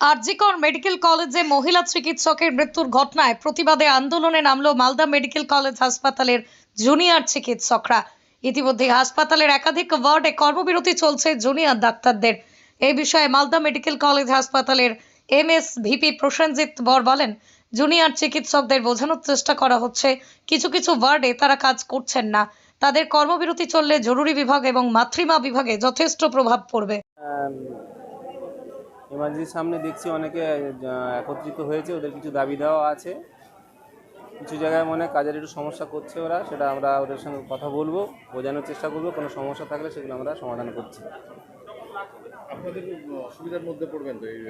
RG Kar medical কলেজে মহিলা চিকিৎসকের মৃত্যুর ঘটনায় প্রতিবাদে আন্দোলনে নামলো মালদা মেডিকেল কলেজ হাসপাতালের জুনিয়র চিকিৎসকরা। ইতিমধ্যে হাসপাতালের একাধিক ওয়ার্ডে কর্মবিরতি চলছে জুনিয়র ডাক্তারদের। এই বিষয়ে মালদা মেডিকেল কলেজ হাসপাতালের M S VP Prasenjit Bar বলেন, জুনিয়র চিকিৎসকদের বোঝানোর চেষ্টা করা হচ্ছে, কিছু কিছু ওয়ার্ডে তারা কাজ করছেন না। তাদের কর্মবিরতি চললে জরুরি বিভাগ এবং মাতৃমা বিভাগে যথেষ্ট প্রভাব পড়বে। এমার্জেন্সির সামনে দেখছি অনেকে একত্রিত হয়েছে ওদের কিছু দাবি দেওয়া আছে। কিছু জায়গায় মনে কাজের একটু সমস্যা করছে ওরা সেটা আমরা ওদের সঙ্গে কথা বলব বোঝানোর চেষ্টা করব কোনো সমস্যা থাকলে সেগুলো আমরা সমাধান করছি। আপনাদের অসুবিধার মধ্যে পড়বেন তো এই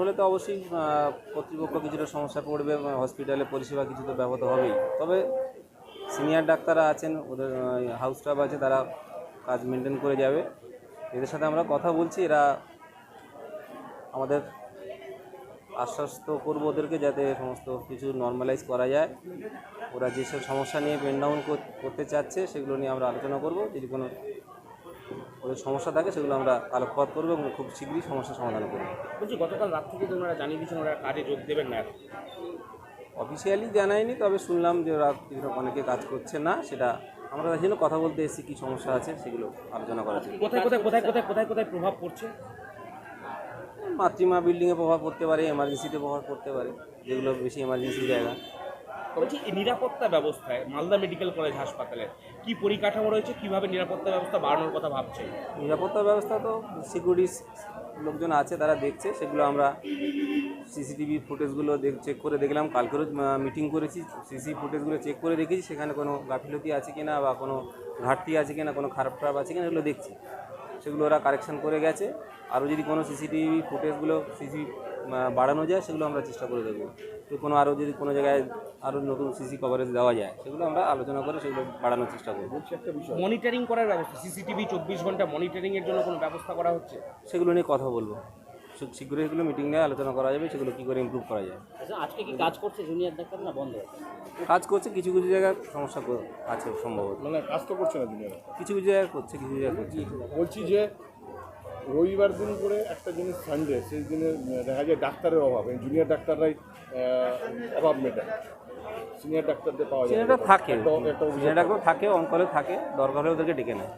হলে? তো অবশ্যই কর্তৃপক্ষ কিছুটা সমস্যা পড়বে হসপিটালে পরিষেবা কিছু তো ব্যাহত হবেই। তবে সিনিয়র ডাক্তাররা আছেন ওদের হাউস স্টাফ আছে তারা কাজ মেনটেন করে যাবে। এদের সাথে আমরা কথা বলছি এরা আমাদের আশ্বস্ত করব ওদেরকে যাতে সমস্ত কিছু নর্মালাইজ করা যায়। ওরা যেসব সমস্যা নিয়ে পেন ডাউন করতে চাচ্ছে সেগুলো নিয়ে আমরা আলোচনা করব। যদি কোনো ওদের সমস্যা থাকে সেগুলো আমরা আলোকপাত করব এবং খুব শীঘ্রই সমস্যার সমাধান করব। বলছি গতকাল রাত থেকে ওনারা জানিয়ে দিয়েছেন ওনারা কাজে যোগ দেবেন না। অফিসিয়ালি জানায়নি তবে শুনলাম যে ওরা কিছু অনেকে কাজ করছে না সেটা আমরা তার জন্য কথা বলতে এসেছি কী সমস্যা আছে সেগুলো আলোচনা করা কোথায় কোথায় কোথায় কোথায় কোথায় কোথায় প্রভাব পড়ছে? মাতৃমা বিল্ডিংয়ে প্রভাব পড়তে পারে এমার্জেন্সিতে প্রভাব পড়তে পারে যেগুলো বেশি এমার্জেন্সি জায়গা। বলছি এই নিরাপত্তা ব্যবস্থায় মালদা মেডিকেল কলেজ হাসপাতালে কি পরিকাঠামো রয়েছে কীভাবে নিরাপত্তা ব্যবস্থা বাড়ানোর কথা ভাবছে? নিরাপত্তা ব্যবস্থা তো সিকিউরিটি লোকজন আছে তারা দেখছে সেগুলো আমরা সিসিটিভি ফুটেজগুলো দেখ চেক করে দেখলাম। কালকেরও মিটিং করেছি সিসি ফুটেজগুলো চেক করে দেখেছি সেখানে কোনো গাফিলতি আছে কিনা বা কোনো ঘাটতি আছে কিনা কোনো খারাপ খারাপ আছে কিনা এগুলো দেখছি। সেগুলো ওরা কারেকশান করে গেছে। আরও যদি কোনো সিসিটিভি ফুটেজগুলো সিসি বাড়ানো যায় সেগুলো আমরা চেষ্টা করে দেবো তো কোনো আরও যদি কোনো জায়গায় আরও নতুন সিসি কভারেজ দেওয়া যায় সেগুলো আমরা আলোচনা করে সেগুলো বাড়ানোর চেষ্টা করব। মনিটারিং করার ব্যবস্থা সিসিটিভি চব্বিশ ঘণ্টা মনিটারিংয়ের জন্য কোনো ব্যবস্থা করা হচ্ছে? সেগুলো নিয়ে কথা বলব। শীঘ্রই এগুলো মিটিং নিয়ে আলোচনা করা যাবে সেগুলো কী করে ইমপ্রুভ করা যায়। আচ্ছা আজকে কি কাজ করছে জুনিয়র ডাক্তার না বন্ধ? কাজ করছে কিছু কিছু জায়গায় সমস্যা আছে সম্ভবত। মানে কাজ তো করছে না দুনিয়া কিছু কিছু জায়গায় করছে কিছু জায়গায় করছে বলছি যে রবিবার দিন করে একটা জিনিস সানডে সেই দিনে দেখা যায় ডাক্তারের অভাব। এই জুনিয়র ডাক্তাররাই অভাব মেটায়। সিনিয়র ডাক্তারদের পাওয়া যায়। থাকে। অভিযোগ। সিনিয়রটা থাকে অঙ্কলে থাকে দরকার হলে ওদেরকে ডেকে নেয়।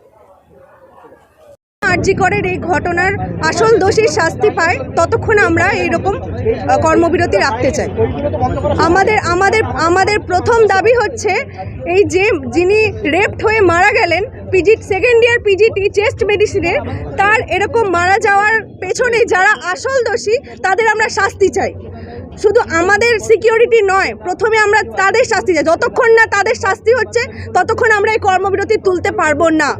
আর্যিকরের এই ঘটনার আসল দোষীর শাস্তি পায় ততক্ষণ আমরা এইরকম কর্মবিরতি রাখতে চাই। আমাদের আমাদের আমাদের প্রথম দাবি হচ্ছে এই যে যিনি রেপড হয়ে মারা গেলেন PG second year PGT chest মেডিসিনের তার এরকম মারা যাওয়ার পেছনে যারা আসল দোষী তাদের আমরা শাস্তি চাই। শুধু আমাদের সিকিউরিটি নয় প্রথমে আমরা তাদের শাস্তি চাই। যতক্ষণ না তাদের শাস্তি হচ্ছে ততক্ষণ আমরা এই কর্মবিরতি তুলতে পারব না।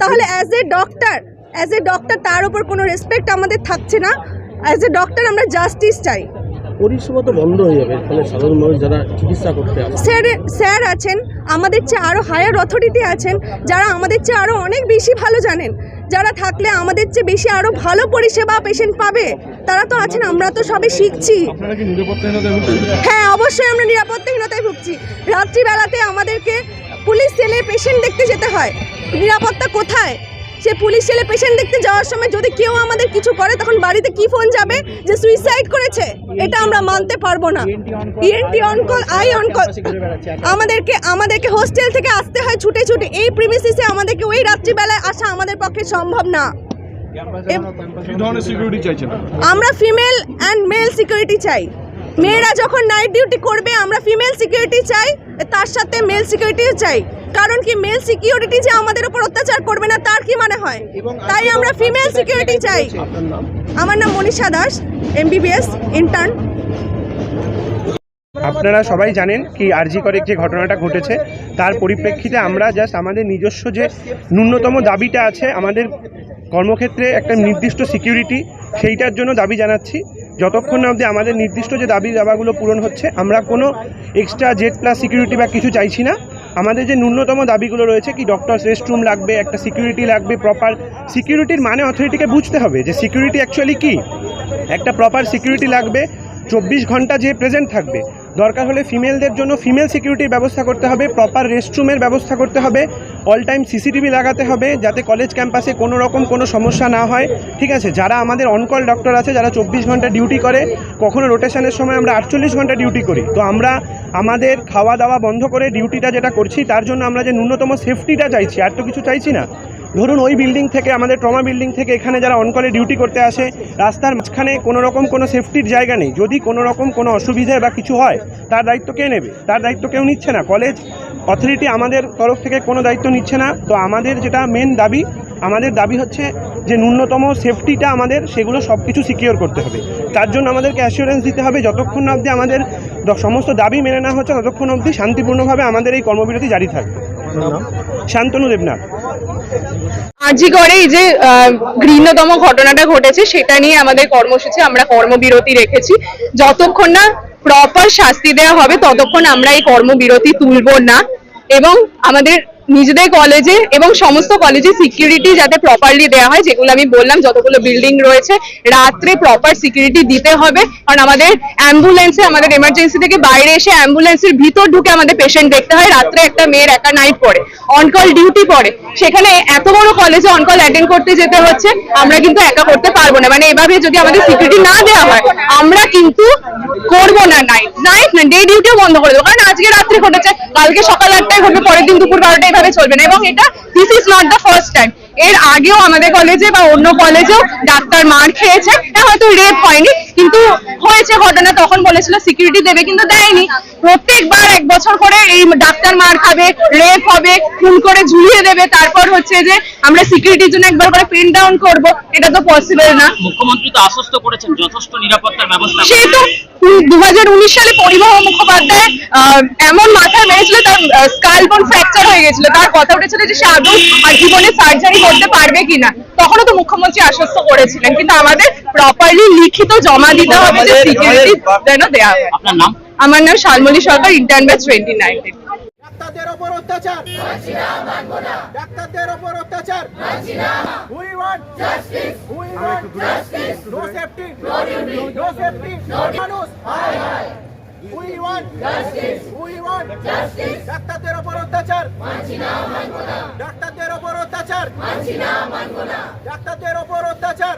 তাহলে as a doctor as a doctor তার উপর কোনো রেসপেক্ট আমাদের থাকছে না। অ্যাজ এ ডক্টর আমরা জাস্টিস চাই। পরিষেবা তো বন্ধ হয়ে যাবে ফলে সাধারণ মানুষ যারা চিকিৎসা করতে আসে। স্যার স্যার আছেন আমাদের চেয়ে আরও হায়ার অথরিটি আছেন যারা আমাদের চেয়ে আরও অনেক বেশি ভালো জানেন। যারা থাকলে আমাদের চেয়ে বেশি আরও ভালো পরিষেবা পেশেন্ট পাবে। তারা তো আছেন আমরা তো সবে শিখছি। হ্যাঁ অবশ্যই আমরা নিরাপত্তাহীনতায় ভুগছি। রাত্রিবেলাতে আমাদেরকে পুলিশ সেলে পেশেন্ট দেখতে যেতে হয়। নিরাপত্তা কোথায়? সে পুলিশ সেলে পেশেন্ট দেখতে যাওয়ার সময় যদি কেউ আমাদের কিছু করে তখন বাড়িতে কি ফোন যাবে? যে সুইসাইড করেছে এটা আমরা মানতে পারব না। ENT on call eye on call আমাদেরকে আমাদেরকে হোস্টেল থেকে আসতে হয় ছুটে ছুটে। এই প্রিমিসিসে আমাদেরকে ওই রাত্রিবেলায় আসা আমাদের পক্ষে সম্ভব না। আমরা ফিমেল অ্যান্ড মেল সিকিউরিটি চাই। মেয়েরা যখন নাইট ডিউটি করবে আমরা ফিমেল সিকিউরিটি চাই তার সাথে মেল সিকিউরিটিও চাই। কারণ কি মেল সিকিউরিটি যে আমাদের উপর অত্যাচার করবে না তার কি মানে হয়? তাই আমরা ফিমেল সিকিউরিটি চাই। আমার নাম মনীষা দাস এমবিবিএস ইন্টার্ন আপনারা সবাই জানেন কি আরজি করে যে ঘটনাটা ঘটেছে। তার পরিপ্রেক্ষিতে আমরা জাস্ট আমাদের নিজস্ব যে ন্যূনতম দাবিটা আছে আমাদের কর্মক্ষেত্রে একটা নির্দিষ্ট সিকিউরিটি সেইটার জন্য দাবি জানাচ্ছি। যতক্ষণ না অবধি আমাদের নির্দিষ্ট যে দাবি দাবাগুলো পূরণ হচ্ছে আমরা কোনো এক্সট্রা জেড প্লাস সিকিউরিটি বা কিছু চাইছি না। আমাদের যে ন্যূনতম দাবিগুলো রয়েছে কি ডক্টরস রেস্টরুম লাগবে, একটা সিকিউরিটি লাগবে প্রপার সিকিউরিটির মানে অথরিটিকে বুঝতে হবে যে সিকিউরিটি অ্যাকচুয়ালি কি? একটা প্রপার সিকিউরিটি লাগবে, চব্বিশ ঘণ্টা যে প্রেজেন্ট থাকবে। দরকার হলে ফিমেলদের জন্য ফিমেল সিকিউরিটির ব্যবস্থা করতে হবে, প্রপার রেস্টরুমের ব্যবস্থা করতে হবে, অল টাইম সিসিটিভি লাগাতে হবে যাতে কলেজ ক্যাম্পাসে কোনো রকম কোনো সমস্যা না হয়। ঠিক আছে, যারা আমাদের অনকল ডক্টর আছে, যারা চব্বিশ ঘণ্টা ডিউটি করে, কখনো রোটেশনের সময় আমরা আটচল্লিশ ঘণ্টা ডিউটি করি। তো আমরা আমাদের খাওয়া দাওয়া বন্ধ করে ডিউটিটা যেটা করছি, তার জন্য আমরা যে ন্যূনতম সেফটিটা চাইছি, আর তো কিছু চাইছি না। ধরুন ওই বিল্ডিং থেকে আমাদের ট্রমা বিল্ডিং থেকে এখানে যারা অনকলে ডিউটি করতে আসে রাস্তার মাঝখানে কোনো রকম কোনো সেফটির জায়গা নেই। যদি কোনো রকম কোনো অসুবিধে বা কিছু হয় তার দায়িত্ব কে নেবে? তার দায়িত্ব কেউ নিচ্ছে না। কলেজ অথরিটি আমাদের তরফ থেকে কোনো দায়িত্ব নিচ্ছে না। তো আমাদের যেটা মেন দাবি আমাদের দাবি হচ্ছে যে ন্যূনতম সেফটিটা আমাদের সেগুলো সব কিছু সিকিওর করতে হবে। তার জন্য আমাদেরকে অ্যাসিওরেন্স দিতে হবে যতক্ষণ না অবধি আমাদের সমস্ত দাবি মেনে নেওয়া হচ্ছে ততক্ষণ অবধি শান্তিপূর্ণভাবে আমাদের এই কর্মবিরতি জারি থাকবে। শান্তনু দেবনাথ। করে এই যে ঘৃণ্যতম ঘটনাটা ঘটেছে, সেটা নিয়ে আমাদের কর্মসূচি আমরা কর্মবিরতি রেখেছি। যতক্ষণ না প্রপার শাস্তি দেওয়া হবে, ততক্ষণ আমরা এই কর্মবিরতি তুলব না। এবং আমাদের নিজেদের কলেজে এবং সমস্ত কলেজে সিকিউরিটি যাতে প্রপারলি দেওয়া হয়, যেগুলো আমি বললাম, যতগুলো বিল্ডিং রয়েছে, রাত্রে প্রপার সিকিউরিটি দিতে হবে। কারণ আমাদের অ্যাম্বুলেন্সে আমাদের এমার্জেন্সি থেকে বাইরে এসে অ্যাম্বুলেন্সের ভিতর ঢুকে আমাদের পেশেন্ট দেখতে হয়, রাত্রে একটা মেয়ের একা নাইট পড়ে অনকল ডিউটি পড়ে। সেখানে এত বড় কলেজে অনকল অ্যাটেন্ড করতে যেতে হচ্ছে, আমরা কিন্তু একা করতে পারব না। মানে এভাবে যদি আমাদের সিকিউরিটি না দেওয়া হয়, আমরা কিন্তু করব না নাইট নাইট না ডে ডিউটিও বন্ধ করে দেবো। কারণ আজকে রাত্রে ঘটেছে, কালকে সকাল আটটায় ঘটবে, পরের দিন দুপুর বারোটায় এভাবে চলবে না। এবং এটা this is not the first time এর আগেও আমাদের কলেজে বা অন্য কলেজেও ডাক্তার মার খেয়েছে। হ্যাঁ, হয়তো রেপ হয়নি। কিন্তু হয়েছে ঘটনা তখন বলেছিল সিকিউরিটি দেবে কিন্তু দেয়নি। প্রত্যেকবার এক বছর করে এই ডাক্তার মার খাবে রেপ হবে খুন করে ঝুলিয়ে দেবে তারপর হচ্ছে যে আমরা সিকিউরিটির জন্য একবার করে পেন ডাউন করব এটা তো পসিবল না। মুখ্যমন্ত্রী তো আশ্বস্ত করেছেন যথেষ্ট নিরাপত্তার ব্যবস্থা সে তো দু হাজার উনিশ সালে পরিবহন মুখোপাধ্যায় আহ, এমন মাথায় মেরেছিল তার স্কাল বোন ফ্র্যাকচার হয়ে গেছিল। তার কথা উঠেছিল যে সে আদৌ আর জীবনে সার্জারি করতে পারবে কিনা। তখনও তো মুখ্যমন্ত্রী আশ্বস্ত করেছিলেন কিন্তু আমাদের প্রপারলি লিখিত জমা দিতে হবে যে সিকিউরিটি যেন দেওয়া হয়। আমার নাম Shalmali Sarkar intern batch twenty nineteen ডাক্তারদের ওপর অত্যাচার। ডাক্তারদের ওপর অত্যাচার। We want justice we want justice no safety no safety মানুষ। We want justice we want justice ডাক্তারদের ওপর অত্যাচার। ডাক্তারদের ওপর অত্যাচার। ডাক্তারদের ওপর অত্যাচার।